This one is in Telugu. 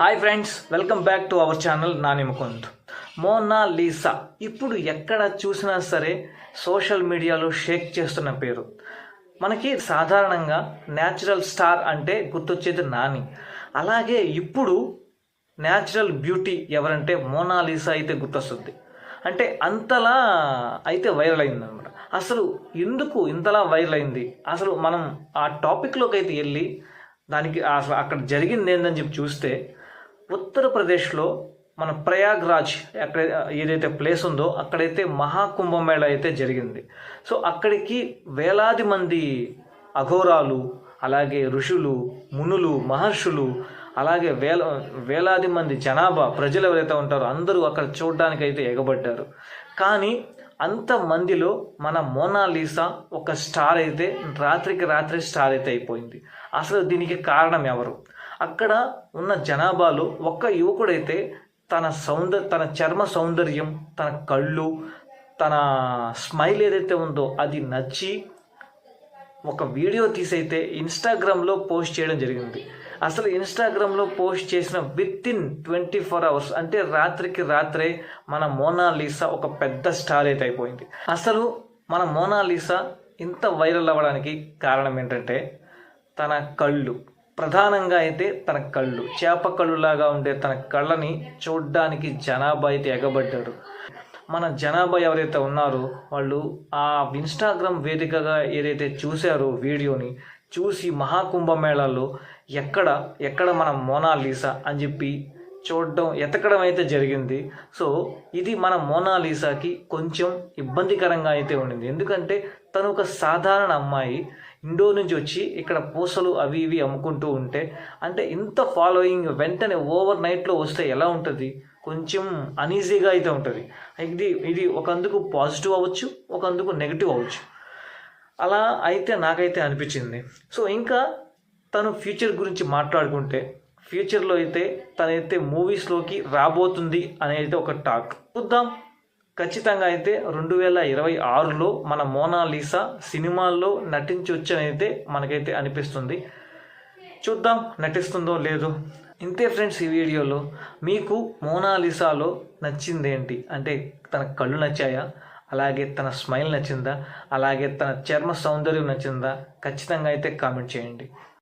Hi friends welcome back to our channel Nani Mukund. Mona Lisa ఇప్పుడు ఎక్కడ చూసినా సరే సోషల్ మీడియాలో షేక్ చేస్తున్న పేరు. మనకి సాధారణంగా న్యాచురల్ స్టార్ అంటే గుర్తొచ్చేది నాని. అలాగే ఇప్పుడు న్యాచురల్ బ్యూటీ ఎవరంటే మోనాలీసా అయితే గుర్తొస్తుంది. అంటే అంతలా అయితే వైరల్ అయింది అనమాట అసలు ఎందుకు ఇంతలా వైరల్ అయింది? అసలు మనం ఆ టాపిక్లోకి అయితే వెళ్ళి దానికి అసలు అక్కడ జరిగింది ఏందని చెప్పి చూస్తే ఉత్తరప్రదేశ్లో మన ప్రయాగ్రాజ్ అక్కడ ఏదైతే ప్లేస్ ఉందో అక్కడైతే మహాకుంభమేళ అయితే జరిగింది. సో అక్కడికి వేలాది మంది అఘోరాలు అలాగే ఋషులు మునులు మహర్షులు అలాగే వేల వేలాది మంది జనాభా ప్రజలు ఎవరైతే ఉంటారో అందరూ అక్కడ చూడడానికి అయితే ఎగబడ్డారు. కానీ అంత మందిలో మన మోనాలీసా ఒక స్టార్ అయితే రాత్రికి రాత్రి స్టార్ అయితే అయిపోయింది. అసలు దీనికి కారణం ఎవరు? అక్కడ ఉన్న జనాభాలో ఒక్క యువకుడైతే తన సౌందర్ తన చర్మ సౌందర్యం తన కళ్ళు తన స్మైల్ ఏదైతే ఉందో అది నచ్చి ఒక వీడియో తీసైతే ఇన్స్టాగ్రామ్లో పోస్ట్ చేయడం జరిగింది. అసలు ఇన్స్టాగ్రామ్లో పోస్ట్ చేసిన within twenty four hours అంటే రాత్రికి రాత్రే మన మోనాలీసా ఒక పెద్ద స్టార్ అయితే అయిపోయింది. అసలు మన మోనాలీసా ఇంత వైరల్ అవ్వడానికి కారణం ఏంటంటే తన కళ్ళు. ప్రధానంగా అయితే తన కళ్ళు చేప కళ్ళులాగా ఉండే తన కళ్ళని చూడ్డానికి జనాభా అయితే ఎగబడ్డారు మన జనాభా ఎవరైతే ఉన్నారో వాళ్ళు ఆ ఇన్స్టాగ్రామ్ వేదికగా ఏదైతే చూశారో వీడియోని చూసి మహాకుంభమేళాలో ఎక్కడ ఎక్కడ మన మోనాలీసా అని చెప్పి చూడడం ఎతకడం అయితే జరిగింది. సో ఇది మన మోనాలీసాకి కొంచెం ఇబ్బందికరంగా అయితే ఉండింది. ఎందుకంటే తను ఒక సాధారణ అమ్మాయి. ఇండో నుంచి వచ్చి ఇక్కడ పూసలు అవి ఇవి అమ్ముకుంటూ ఉంటే అంటే ఇంత ఫాలోయింగ్ వెంటనే ఓవర్ నైట్లో వస్తే ఎలా ఉంటుంది? కొంచెం అనీజీగా అయితే ఉంటుంది. ఇది ఇది ఒకందుకు పాజిటివ్ అవ్వచ్చు ఒకందుకు నెగిటివ్ అవ్వచ్చు. అలా అయితే నాకైతే అనిపించింది. సో ఇంకా తను ఫ్యూచర్ గురించి మాట్లాడుకుంటే ఫ్యూచర్లో అయితే తనైతే మూవీస్లోకి రాబోతుంది అనేది ఒక టాక్ చూద్దాం. ఖచ్చితంగా అయితే రెండు వేల ఇరవై ఆరులో మన మోనాలీసా సినిమాల్లో నటించవచ్చు అయితే మనకైతే అనిపిస్తుంది. చూద్దాం నటిస్తుందో లేదో. ఇంతే ఫ్రెండ్స్ ఈ వీడియోలో. మీకు మోనాలిసాలో నచ్చింది ఏంటి అంటే తన కళ్ళు నచ్చాయా? అలాగే తన స్మైల్ నచ్చిందా? అలాగే తన చర్మ సౌందర్యం నచ్చిందా? ఖచ్చితంగా అయితే కామెంట్ చేయండి.